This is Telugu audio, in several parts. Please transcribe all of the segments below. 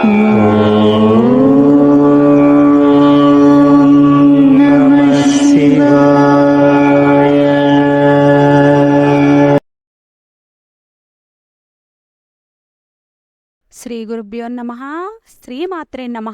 శ్రీ గురుభ్యో నమ. శ్రీమాత్రే నమ.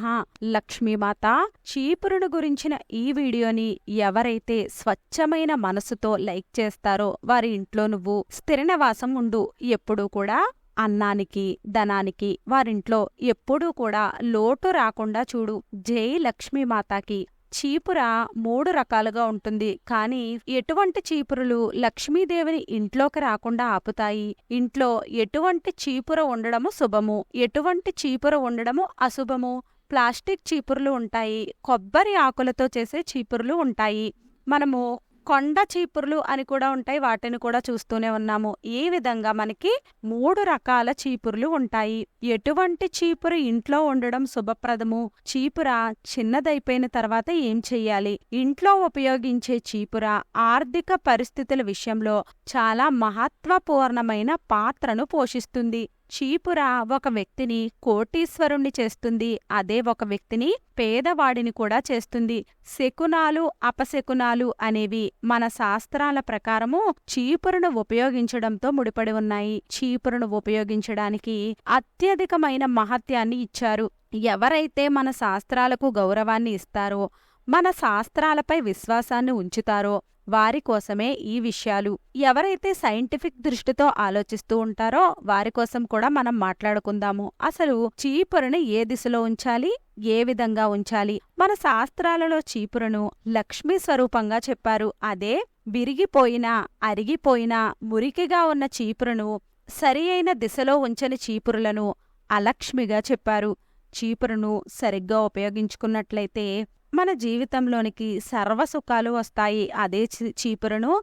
లక్ష్మీమాత చీపురును గురించిన ఈ వీడియోని ఎవరైతే స్వచ్ఛమైన మనసుతో లైక్ చేస్తారో వారి ఇంట్లో నువ్వు స్థిర నివాసం ఉండు. ఎప్పుడూ కూడా అన్నానికి ధనానికి వారింట్లో ఎప్పుడూ కూడా లోటు రాకుండా చూడు. జై లక్ష్మీమాతాకి చీపుర మూడు రకాలుగా ఉంటుంది. కానీ ఎటువంటి చీపురులు లక్ష్మీదేవిని ఇంట్లోకి రాకుండా ఆపుతాయి? ఇంట్లో ఎటువంటి చీపుర ఉండడము శుభము? ఎటువంటి చీపుర ఉండడము అశుభము? ప్లాస్టిక్ చీపురులు ఉంటాయి. కొబ్బరి ఆకులతో చేసే చీపురులు ఉంటాయి. మనము కొండ చీపుర్లు అని కూడా ఉంటాయి. వాటిని కూడా చూస్తూనే ఉన్నాము. ఈ విధంగా మనకి మూడు రకాల చీపుర్లు ఉంటాయి. ఎటువంటి చీపురు ఇంట్లో ఉండడం శుభప్రదము? చీపుర చిన్నదైపోయిన తర్వాత ఏం చెయ్యాలి? ఇంట్లో ఉపయోగించే చీపుర ఆర్థిక పరిస్థితుల విషయంలో చాలా మహత్వపూర్ణమైన పాత్రను పోషిస్తుంది. చీపుర ఒక వ్యక్తిని కోటీశ్వరుణ్ణి చేస్తుంది. అదే ఒక వ్యక్తిని పేదవాడిని కూడా చేస్తుంది. శకునాలు అపశకునాలు అనేవి మన శాస్త్రాల ప్రకారము చీపురును ఉపయోగించడంతో ముడిపడి ఉన్నాయి. చీపురును ఉపయోగించడానికి అత్యధికమైన మహత్యాన్ని ఇచ్చారు. ఎవరైతే మన శాస్త్రాలకు గౌరవాన్ని ఇస్తారో మన శాస్త్రాలపై విశ్వాసాన్ని ఉంచుతారో వారి కోసమే ఈ విషయాలు. ఎవరైతే సైంటిఫిక్ దృష్టితో ఆలోచిస్తూ ఉంటారో వారి కోసం కూడా మనం మాట్లాడుకుందాము. అసలు చీపురుని ఏ దిశలో ఉంచాలి? ఏ విధంగా ఉంచాలి? మన శాస్త్రాలలో చీపురును లక్ష్మీ స్వరూపంగా చెప్పారు. అదే విరిగిపోయిన అరిగిపోయిన మురికిగా ఉన్న చీపురును సరి అయిన దిశలో ఉంచని చీపురులను అలక్ష్మిగా చెప్పారు. చీపురును సరిగ్గా ఉపయోగించుకున్నట్లయితే మన జీవితంలోనికి సర్వసుఖాలు వస్తాయి. అదే చీ- చీపురును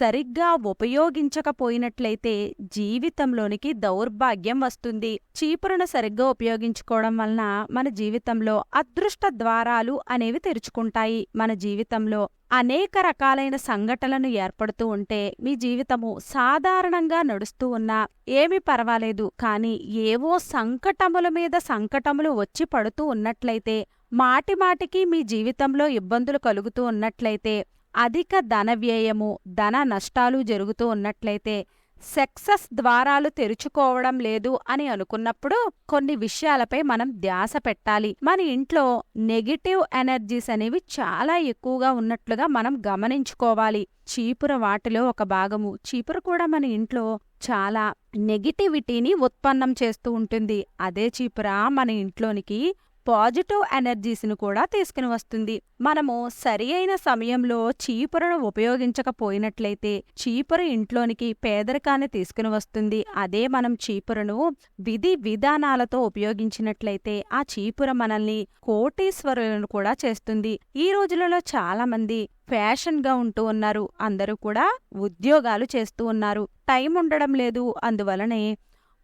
సరిగ్గా ఉపయోగించకపోయినట్లయితే జీవితంలోనికి దౌర్భాగ్యం వస్తుంది. చీపురును సరిగ్గా ఉపయోగించుకోవడం వలన మన జీవితంలో అదృష్ట ద్వారాలు అనేవి తెరుచుకుంటాయి. మన జీవితంలో అనేక రకాలైన సంఘటనలు ఏర్పడుతూ ఉంటే మీ జీవితము సాధారణంగా నడుస్తూ ఉన్నా ఏమీ పర్వాలేదు. కానీ ఏవో సంకటముల మీద సంకటములు వచ్చి పడుతూ ఉన్నట్లయితే మాటిమాటికి మీ జీవితంలో ఇబ్బందులు కలుగుతూ ఉన్నట్లయితే అధిక ధన వ్యయము ధన నష్టాలు జరుగుతూ ఉన్నట్లయితే సక్సెస్ ద్వారాలు తెరుచుకోవడం లేదు అని అనుకున్నప్పుడు కొన్ని విషయాలపై మనం ధ్యాస పెట్టాలి. మన ఇంట్లో నెగిటివ్ ఎనర్జీస్ అనేవి చాలా ఎక్కువగా ఉన్నట్లుగా మనం గమనించుకోవాలి. చీపుర వాటిలో ఒక భాగము. చీపుర కూడా మన ఇంట్లో చాలా నెగిటివిటీని ఉత్పన్నం చేస్తూ ఉంటుంది. అదే చీపుర మన ఇంట్లోనికి పాజిటివ్ ఎనర్జీస్ను కూడా తీసుకుని వస్తుంది. మనము సరి అయిన సమయంలో చీపురును ఉపయోగించకపోయినట్లయితే చీపురు ఇంట్లోనికి పేదరికాన్ని తీసుకుని వస్తుంది. అదే మనం చీపురును విధి విధానాలతో ఉపయోగించినట్లయితే ఆ చీపుర మనల్ని కోటీశ్వరులను కూడా చేస్తుంది. ఈ రోజులలో చాలా మంది ఫ్యాషన్గా ఉంటూ ఉన్నారు. అందరూ కూడా ఉద్యోగాలు చేస్తూ ఉన్నారు. టైం ఉండడం లేదు. అందువలనే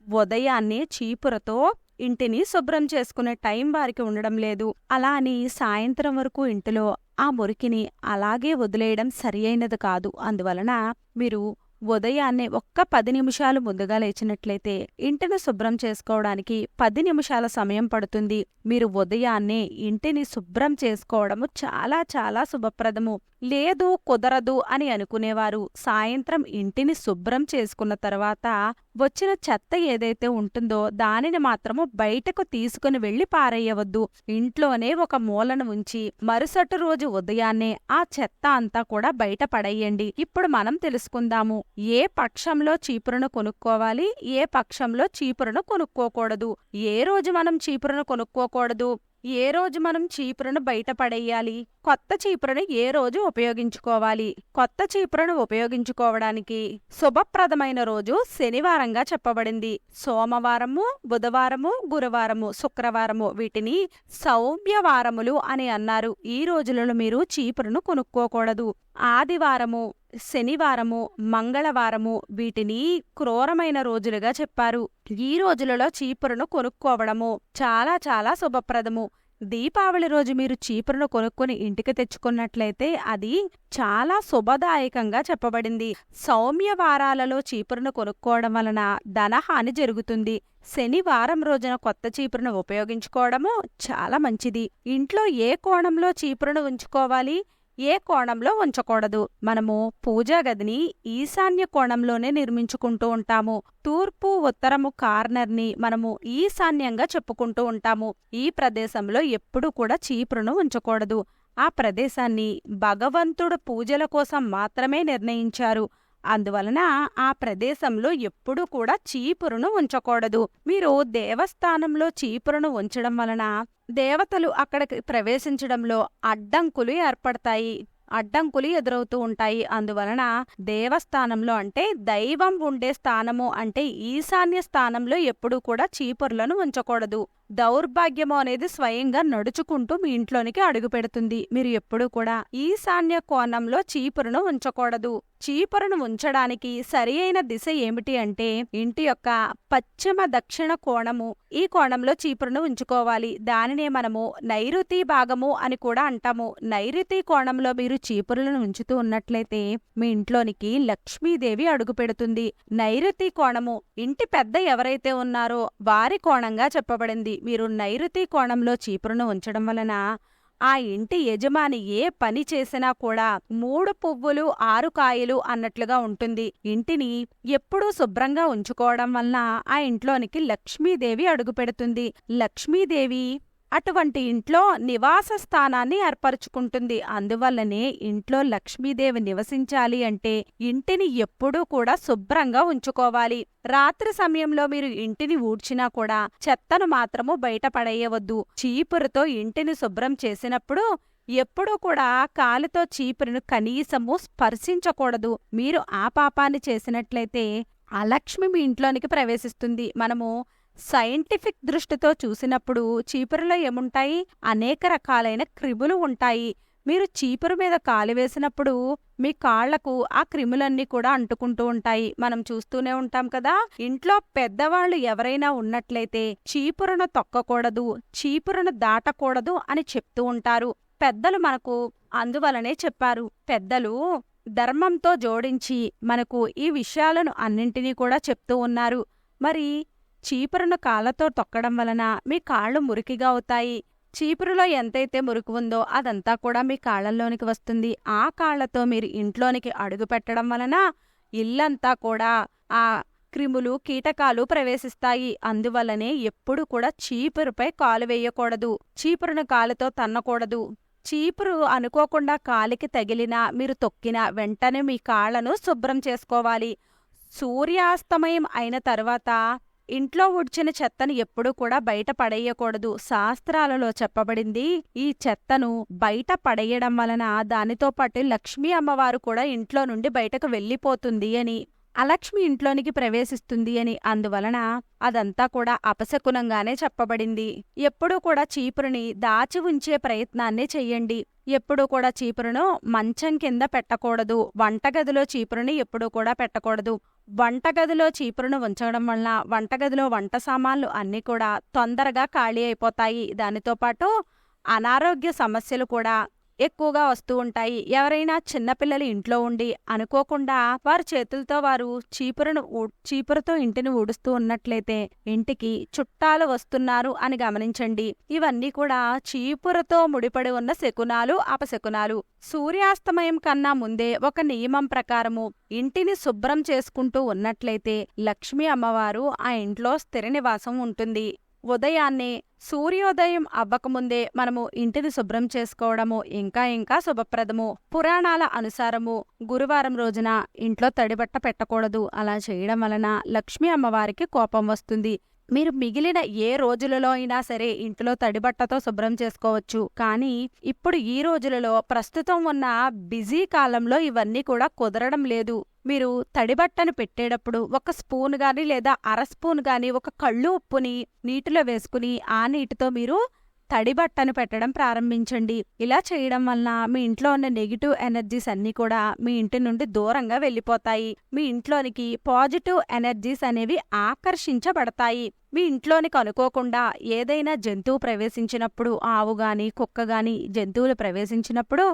ఉదయాన్నే చీపురతో ఇంటిని శుభ్రం చేసుకునే టైం వారికి ఉండడం లేదు. అలా అని సాయంత్రం వరకు ఇంటిలో ఆ మురికిని అలాగే వదిలేయడం సరియైనది కాదు. అందువలన మీరు ఉదయాన్నే ఒక్క పది నిమిషాలు ముందుగా లేచినట్లయితే ఇంటిని శుభ్రం చేసుకోవడానికి పది నిమిషాల సమయం పడుతుంది. మీరు ఉదయాన్నే ఇంటిని శుభ్రం చేసుకోవడము చాలా చాలా శుభప్రదము. లేదు కుదరదు అని అనుకునేవారు. సాయంత్రం ఇంటిని శుభ్రం చేసుకున్న తర్వాత వచ్చిన చెత్త ఏదైతే ఉంటుందో దానిని మాత్రము బయటకు తీసుకుని వెళ్ళి పారేయవద్దు. ఇంట్లోనే ఒక మూలను ఉంచి మరుసటి రోజు ఉదయాన్నే ఆ చెత్త అంతా కూడా బయట పడేయండి. ఇప్పుడు మనం తెలుసుకుందాము. ఏ పక్షంలో చీపురును కొనుక్కోవాలి? ఏ పక్షంలో చీపురును కొనుక్కోకూడదు? ఏ రోజు మనం చీపురును కొనుక్కోకూడదు? ఏ రోజు మనం చీపురును బయట పడేయాలి? కొత్త చీపురును ఏ రోజు ఉపయోగించుకోవాలి? కొత్త చీపురును ఉపయోగించుకోవడానికి శుభప్రదమైన రోజు శనివారంగా చెప్పబడింది. సోమవారము బుధవారము గురువారము శుక్రవారము వీటిని సౌమ్యవారములు అని అన్నారు. ఈ రోజులలో మీరు చీపురును కొనుక్కోకూడదు. ఆదివారము శనివారము మంగళవారము వీటిని క్రూరమైన రోజులుగా చెప్పారు. ఈ రోజులలో చీపురును కొనుక్కోవడము చాలా చాలా శుభప్రదము. దీపావళి రోజు మీరు చీపురును కొనుక్కొని ఇంటికి తెచ్చుకున్నట్లయితే అది చాలా శుభదాయకంగా చెప్పబడింది. సౌమ్య వారాలలో చీపురును కొనుక్కోవడం వలన ధనహాని జరుగుతుంది. శనివారం రోజున కొత్త చీపురును ఉపయోగించుకోవడము చాలా మంచిది. ఇంట్లో ఏ కోణంలో చీపురును ఉంచుకోవాలి? ఏ కోణంలో ఉంచకూడదు. మనము పూజా గదిని ఈశాన్య కోణంలోనే నిర్మించుకుంటూ ఉంటాము. తూర్పు ఉత్తరము కార్నర్ని మనము ఈశాన్యంగా చెప్పుకుంటూ ఉంటాము. ఈ ప్రదేశంలో ఎప్పుడూ కూడా చీపురును ఉంచకూడదు. ఆ ప్రదేశాన్ని భగవంతుడు పూజల కోసం మాత్రమే నిర్ణయించారు. అందువలన ఆ ప్రదేశంలో ఎప్పుడూ కూడా చీపురును ఉంచకూడదు. మీరు దేవస్థానంలో చీపురును ఉంచడం వలన దేవతలు అక్కడికి ప్రవేశించడంలో అడ్డంకులు ఏర్పడతాయి అడ్డంకులు ఎదురవుతూ ఉంటాయి. అందువలన దేవస్థానంలో అంటే దైవం ఉండే స్థానము అంటే ఈశాన్య స్థానంలో ఎప్పుడూ కూడా చీపుర్లను ఉంచకూడదు. దౌర్భాగ్యము అనేది స్వయంగా నడుచుకుంటూ మీ ఇంట్లోనికి అడుగుపెడుతుంది మీరు ఎప్పుడూ కూడా ఈశాన్య కోణంలో చీపురును ఉంచకూడదు. చీపురును ఉంచడానికి సరి అయిన దిశ ఏమిటి అంటే ఇంటి యొక్క పశ్చిమ దక్షిణ కోణము. ఈ కోణంలో చీపురును ఉంచుకోవాలి. దానినే మనము నైరుతి భాగము అని కూడా అంటాము. నైరుతి కోణంలో మీరు చీపురులను ఉంచుతూ ఉన్నట్లయితే మీ ఇంట్లోనికి లక్ష్మీదేవి అడుగు పెడుతుంది. నైరుతి కోణము. ఇంటి పెద్ద ఎవరైతే ఉన్నారో వారి కోణంగా చెప్పబడింది. మీరు నైరుతి కోణంలో చీపురును ఉంచడం వలన ఆ ఇంటి యజమాని ఏ పని చేసినా కూడా మూడు పువ్వులు ఆరు కాయలు అన్నట్లుగా ఉంటుంది. ఇంటిని ఎప్పుడూ శుభ్రంగా ఉంచుకోవడం వలన ఆ ఇంట్లోనికి లక్ష్మీదేవి అడుగుపెడుతుంది లక్ష్మీదేవి అటువంటి ఇంట్లో నివాస స్థానాన్ని ఏర్పరచుకుంటుంది. అందువల్లనే ఇంట్లో లక్ష్మీదేవి నివసించాలి అంటే ఇంటిని ఎప్పుడూ కూడా శుభ్రంగా ఉంచుకోవాలి. రాత్రి సమయంలో మీరు ఇంటిని ఊడ్చినా కూడా చెత్తను మాత్రము బయట పడేయవద్దు. చీపురుతో ఇంటిని శుభ్రం చేసినప్పుడు ఎప్పుడూ కూడా కాలుతో చీపురును కనీసము స్పర్శించకూడదు. మీరు ఆ పాపాన్ని చేసినట్లయితే అలక్ష్మి మీ ఇంట్లోనికి ప్రవేశిస్తుంది. మనము సైంటిఫిక్ దృష్టితో చూసినప్పుడు చీపురులో ఏముంటాయి? అనేక రకాలైన క్రిములు ఉంటాయి. మీరు చీపురు మీద కాలు వేసినప్పుడు మీ కాళ్ళకు ఆ క్రిములన్నీ కూడా అంటుకుంటూ ఉంటాయి. మనం చూస్తూనే ఉంటాం కదా! ఇంట్లో పెద్దవాళ్ళు ఎవరైనా ఉన్నట్లయితే చీపురును తొక్కకూడదు చీపురును దాటకూడదు అని చెప్తూ ఉంటారు. పెద్దలు మనకు అందువలనే చెప్పారు. పెద్దలు ధర్మంతో జోడించి మనకు ఈ విషయాలను అన్నింటినీ కూడా చెప్తూ ఉన్నారు. మరి చీపురును కాళ్ళతో తొక్కడం వలన మీ కాళ్ళు మురికిగా అవుతాయి. చీపురులో ఎంతైతే మురుకు ఉందో అదంతా కూడా మీ కాళ్ళల్లోనికి వస్తుంది. ఆ కాళ్ళతో మీరు ఇంట్లోనికి అడుగు పెట్టడం వలన ఇల్లంతా కూడా ఆ క్రిములు కీటకాలు ప్రవేశిస్తాయి. అందువల్లనే ఎప్పుడు కూడా చీపురుపై కాలు వేయకూడదు. చీపురును కాలుతో తన్నకూడదు. చీపురు అనుకోకుండా కాలికి తగిలినా మీరు తొక్కినా వెంటనే మీ కాళ్ళను శుభ్రం చేసుకోవాలి. సూర్యాస్తమయం అయిన తర్వాత ఇంట్లో ఉడ్చిన చెత్తను ఎప్పుడూ కూడా బయట పడేయకూడదు. శాస్త్రాలలో చెప్పబడింది ఈ చెత్తను బయట పడేయడం వలన దానితో పాటు లక్ష్మీ అమ్మవారు కూడా ఇంట్లో నుండి బయటకు వెళ్ళిపోతుంది అని. అలక్ష్మి ఇంట్లోనికి ప్రవేశిస్తుంది అని అందువలన అదంతా కూడా అపశకునంగానే చెప్పబడింది. ఎప్పుడూ కూడా చీపురుని దాచి ఉంచే ప్రయత్నాన్నే చెయ్యండి. ఎప్పుడూ కూడా చీపురును మంచం కింద పెట్టకూడదు. వంటగదిలో చీపురుని ఎప్పుడూ కూడా పెట్టకూడదు. వంటగదిలో చీపురును ఉంచడం వలన వంటగదిలో వంట సామాన్లు అన్నీ కూడా తొందరగా ఖాళీ అయిపోతాయి. దానితో పాటు అనారోగ్య సమస్యలు కూడా ఎక్కువగా వస్తూ ఉంటాయి. ఎవరైనా చిన్నపిల్లలు ఇంట్లో ఉండి అనుకోకుండా వారి చేతులతో వారు చీపురును చీపురుతో ఇంటిని ఊడుస్తూ ఉన్నట్లయితే ఇంటికి చుట్టాలు వస్తున్నారు అని గమనించండి. ఇవన్నీ కూడా చీపురుతో ముడిపడి ఉన్న శకునాలు అపశకునాలు. సూర్యాస్తమయం కన్నా ముందే ఒక నియమం ప్రకారము ఇంటిని శుభ్రం చేసుకుంటూ ఉన్నట్లయితే లక్ష్మీ అమ్మవారు ఆ ఇంట్లో స్థిర నివాసం ఉంటుంది. ఉదయాన్నే సూర్యోదయం అవ్వకముందే మనము ఇంటిని శుభ్రం చేసుకోవడము ఇంకా ఇంకా శుభప్రదము. పురాణాల అనుసారము గురువారం రోజున ఇంట్లో తడిబట్ట పెట్టకూడదు. అలా చేయడం వలన లక్ష్మీ అమ్మవారికి కోపం వస్తుంది. మీరు మిగిలిన ఏ రోజులలో అయినా సరే ఇంట్లో తడిబట్టతో శుభ్రం చేసుకోవచ్చు. కానీ ఇప్పుడు ఈ రోజులలో ప్రస్తుతం ఉన్న బిజీ కాలంలో ఇవన్నీ కూడా కుదరడం లేదు. మీరు తడిబట్టను పెట్టేటప్పుడు ఒక స్పూన్ గాని లేదా అర స్పూన్ గాని ఒక కళ్ళు ఉప్పుని నీటిలో వేసుకుని ఆ నీటితో మీరు తడి బట్టను పెట్టడం ప్రారంభించండి. ఇలా చేయడం వలన మీ ఇంట్లో ఉన్న నెగిటివ్ ఎనర్జీస్ అన్నీ కూడా మీ ఇంటి నుండి దూరంగా వెళ్ళిపోతాయి. మీ ఇంట్లోనికి పాజిటివ్ ఎనర్జీస్ అనేవి ఆకర్షించబడతాయి. మీ ఇంట్లోనికి అనుకోకుండా ఏదైనా జంతువు ప్రవేశించినప్పుడు ఆవు గాని కుక్క గాని జంతువులు ప్రవేశించినప్పుడు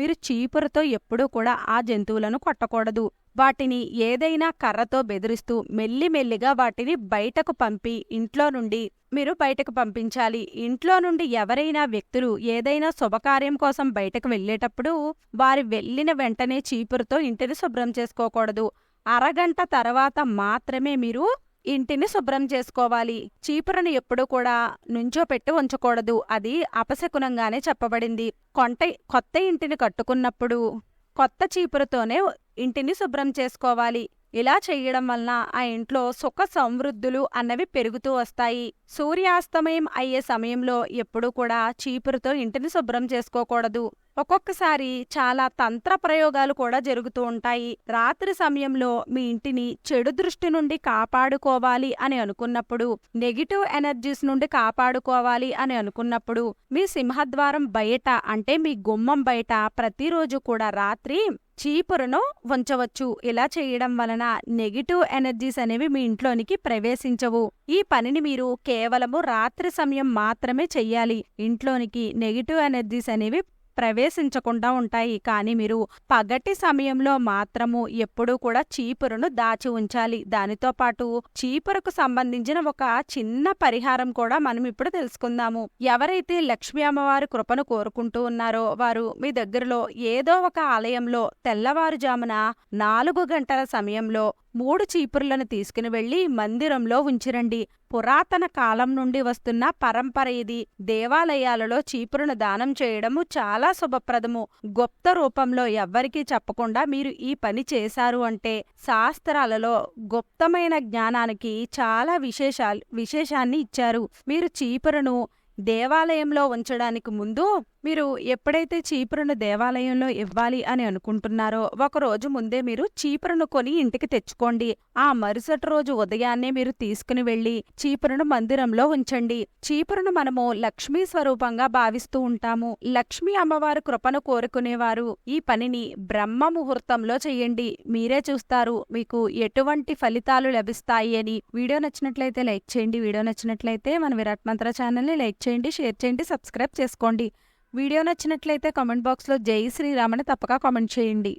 మీరు చీపురుతో ఎప్పుడూ కూడా ఆ జంతువులను కొట్టకూడదు. వాటిని ఏదైనా కర్రతో బెదిరిస్తూ మెల్లిమెల్లిగా వాటిని బయటకు పంపి ఇంట్లో నుండి మీరు బయటకు పంపించాలి. ఇంట్లో నుండి ఎవరైనా వ్యక్తులు ఏదైనా శుభకార్యం కోసం బయటకు వెళ్ళేటప్పుడు వారి వెళ్ళిన వెంటనే చీపురుతో ఇంటిని శుభ్రం చేసుకోకూడదు. అరగంట తర్వాత మాత్రమే మీరు ఇంటిని శుభ్రం చేసుకోవాలి. చీపురను ఎప్పుడూ కూడా నుంచో పెట్టి ఉంచకూడదు. అది అపశకునంగానే చెప్పబడింది. కొంట కొత్త ఇంటిని కట్టుకున్నప్పుడు కొత్త చీపురుతోనే ఇంటిని శుభ్రం చేసుకోవాలి. ఇలా చేయడం వలన ఆ ఇంట్లో సుఖ సమృద్ధులు అన్నవి పెరుగుతూ వస్తాయి. సూర్యాస్తమయం అయ్యే సమయంలో ఎప్పుడూ కూడా చీపురుతో ఇంటిని శుభ్రం చేసుకోకూడదు. ఒక్కొక్కసారి చాలా తంత్ర ప్రయోగాలు కూడా జరుగుతూ ఉంటాయి. రాత్రి సమయంలో మీ ఇంటిని చెడు దృష్టి నుండి కాపాడుకోవాలి అని అనుకున్నప్పుడు నెగిటివ్ ఎనర్జీస్ నుండి కాపాడుకోవాలి అని అనుకున్నప్పుడు మీ సింహద్వారం బయట అంటే మీ గుమ్మం బయట ప్రతిరోజు కూడా రాత్రి చీపురును ఉంచవచ్చు. ఇలా చేయడం వలన నెగిటివ్ ఎనర్జీస్ అనేవి మీ ఇంట్లోనికి ప్రవేశించవు. ఈ పనిని మీరు కేవలము రాత్రి సమయం మాత్రమే చెయ్యాలి. ఇంట్లోనికి నెగిటివ్ ఎనర్జీస్ అనేవి ప్రవేశించకుండా ఉంటాయి. కానీ మీరు పగటి సమయంలో మాత్రము ఎప్పుడూ కూడా చీపురును దాచి ఉంచాలి. దానితో పాటు చీపురుకు సంబంధించిన ఒక చిన్న పరిహారం కూడా మనం ఇప్పుడు తెలుసుకుందాము. ఎవరైతే లక్ష్మీ అమ్మవారి కృపను కోరుకుంటూ ఉన్నారో వారు మీ దగ్గరలో ఏదో ఒక ఆలయంలో తెల్లవారుజామున నాలుగు గంటల సమయంలో మూడు చీపుర్లను తీసుకుని వెళ్ళి మందిరంలో ఉంచిరండి. పురాతన కాలం నుండి వస్తున్న పరంపర ఇది. దేవాలయాలలో చీపురును దానం చేయడము చాలా శుభప్రదము. గుప్త రూపంలో ఎవ్వరికీ చెప్పకుండా మీరు ఈ పని చేశారు అంటే శాస్త్రాలలో గుప్తమైన జ్ఞానానికి చాలా విశేషాలు విశేషాన్ని ఇచ్చారు. మీరు చీపురును దేవాలయంలో ఉంచడానికి ముందు మీరు ఎప్పుడైతే చీపురును దేవాలయంలో ఇవ్వాలి అని అనుకుంటున్నారో ఒకరోజు ముందే మీరు చీపురును కొని ఇంటికి తెచ్చుకోండి. ఆ మరుసటి రోజు ఉదయాన్నే మీరు తీసుకుని వెళ్ళి చీపురును మందిరంలో ఉంచండి. చీపురును మనము లక్ష్మీ స్వరూపంగా భావిస్తూ ఉంటాము. లక్ష్మీ అమ్మవారు కృపను కోరుకునేవారు. ఈ పనిని బ్రహ్మ ముహూర్తంలో చెయ్యండి మీరే చూస్తారు మీకు ఎటువంటి ఫలితాలు లభిస్తాయి అని. వీడియో నచ్చినట్లయితే లైక్ చేయండి. వీడియో నచ్చినట్లయితే మన విరాట్ మంత్ర ఛానల్ని లైక్ చేయండి షేర్ చేయండి సబ్స్క్రైబ్ చేసుకోండి. వీడియో నచ్చినట్లయితే కామెంట్ బాక్స్లో జై శ్రీరామని తప్పక కామెంట్ చేయండి.